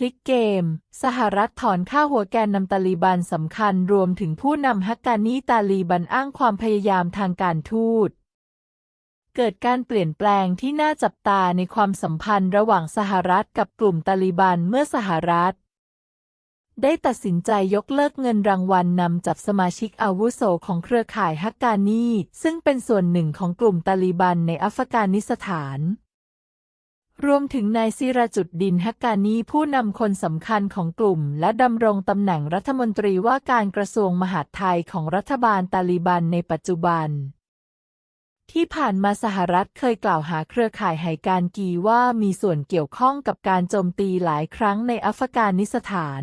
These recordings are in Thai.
พลิกเกม สหรัฐถอนค่าหัวแกนนำตาลีบันสำคัญรวมถึงผู้นำฮักกานีตาลีบันอ้างความพยายามทางการทูต เกิดการเปลี่ยนแปลงที่น่าจับตาในความสัมพันธ์ระหว่างสหรัฐกับกลุ่มตาลีบันเมื่อสหรัฐ ได้ตัดสินใจยกเลิกเงินรางวัลนำจับสมาชิกอาวุโสของเครือข่ายฮักกานีซึ่งเป็นส่วนหนึ่งของกลุ่มตาลีบันในอัฟกานิสถาน รวมถึงนายซิราจุดดินฮักกานีผู้นำคนสำคัญของกลุ่ม และดำรงตำแหน่งรัฐมนตรีว่าการกระทรวงมหาดไทยของรัฐบาลตาลีบันในปัจจุบัน ที่ผ่านมาสหรัฐเคยกล่าวหาเครือข่ายไหการกีว่ามีส่วนเกี่ยวข้องกับการโจมตีหลายครั้งในอัฟกานิสถาน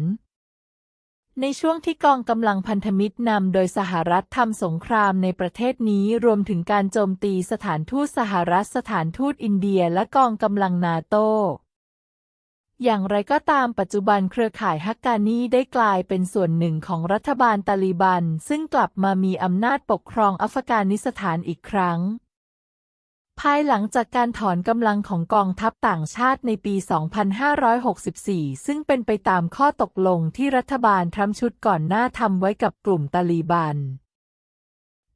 ในช่วงที่กองกำลังพันธมิตรนำโดยสหรัฐทำสงครามในประเทศนี้รวมถึงการโจมตีสถานทูตสหรัฐสถานทูตอินเดียและกองกำลังนาโต อย่างไรก็ตามปัจจุบันเครือข่ายฮักกานีได้กลายเป็นส่วนหนึ่งของรัฐบาลตาลีบัน ซึ่งกลับมามีอำนาจปกครองอัฟกานิสถานอีกครั้ง ภายหลังจากการถอนกำลังของกองทัพต่างชาติในปี 2564 ซึ่งเป็นไปตามข้อตกลงที่รัฐบาลทรัมป์ชุดก่อนหน้าทำไว้กับกลุ่มตาลีบัน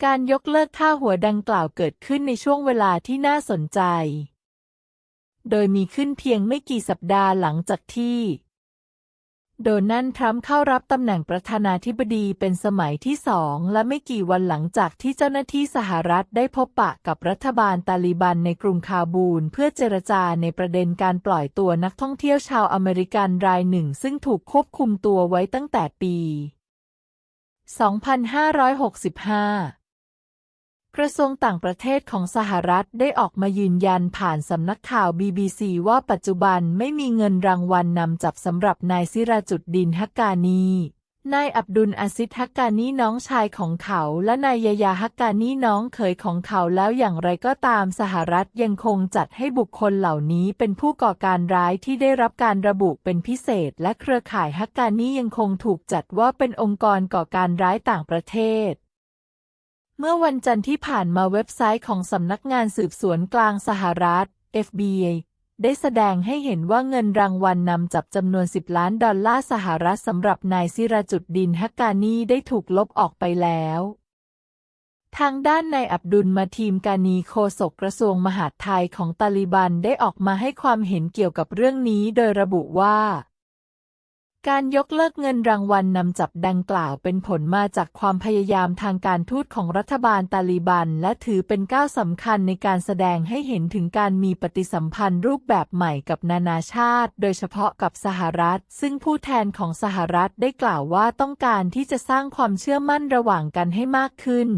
การยกเลิกค่าหัวดังกล่าวเกิดขึ้นในช่วงเวลาที่น่าสนใจ โดยมีขึ้นเพียงไม่กี่สัปดาห์หลังจากที่ โดนัลด์ทรัมป์เข้ารับตำแหน่งประธานาธิบดีเป็นสมัยที่สองและไม่กี่วันหลังจากที่เจ้าหน้าที่สหรัฐได้พบปะกับรัฐบาลตาลีบันในกรุงคาบูล เพื่อเจรจาในประเด็นการปล่อยตัวนักท่องเที่ยวชาวอเมริกันรายหนึ่ง ซึ่งถูกควบคุมตัวไว้ตั้งแต่ปี 2565 กระทรวงต่างประเทศของสหรัฐได้ออกมายืนยันผ่านสำนักข่าว BBC ว่าปัจจุบันไม่มีเงินรางวัลนำจับสำหรับนายซิราจุดดินฮักกานีนายอับดุลอาซิดฮักกานีน้องชายของเขาและนายยายาฮักกานีน้องเขยของเขาแล้วอย่างไรก็ตามสหรัฐยังคงจัดให้บุคคลเหล่านี้เป็นผู้ก่อการร้ายที่ได้รับการระบุเป็นพิเศษ และเครือข่ายฮักกานียังคงถูกจัดว่าเป็นองค์กรก่อการร้ายต่างประเทศ เมื่อวันจันทร์ที่ผ่านมาเว็บไซต์ของสำนักงานสืบสวนกลางสหรัฐ FBI ได้แสดงให้เห็นว่าเงินรางวัลนนำจับจำนวน 10 ล้านดอลลาร์สหรัฐสำหรับนายซิราจุดดินฮักกานีได้ถูกลบออกไปแล้ว ทางด้านนายอับดุลมาทีมกานีโฆษกกระทรวงมหาดไทยของตาลิบันได้ออกมาให้ความเห็นเกี่ยวกับเรื่องนี้โดยระบุว่า การยกเลิกเงินรางวัลนนำจับดังกล่าวเป็นผลมาจากความพยายามทางการทูตของรัฐบาลตาลีบัน และถือเป็นก้าวสำคัญในการแสดงให้เห็นถึงการมีปฏิสัมพันธ์รูปแบบใหม่กับนานาชาติ โดยเฉพาะกับสหรัฐ ซึ่งผู้แทนของสหรัฐได้กล่าวว่าต้องการที่จะสร้างความเชื่อมั่นระหว่างกันให้มากขึ้น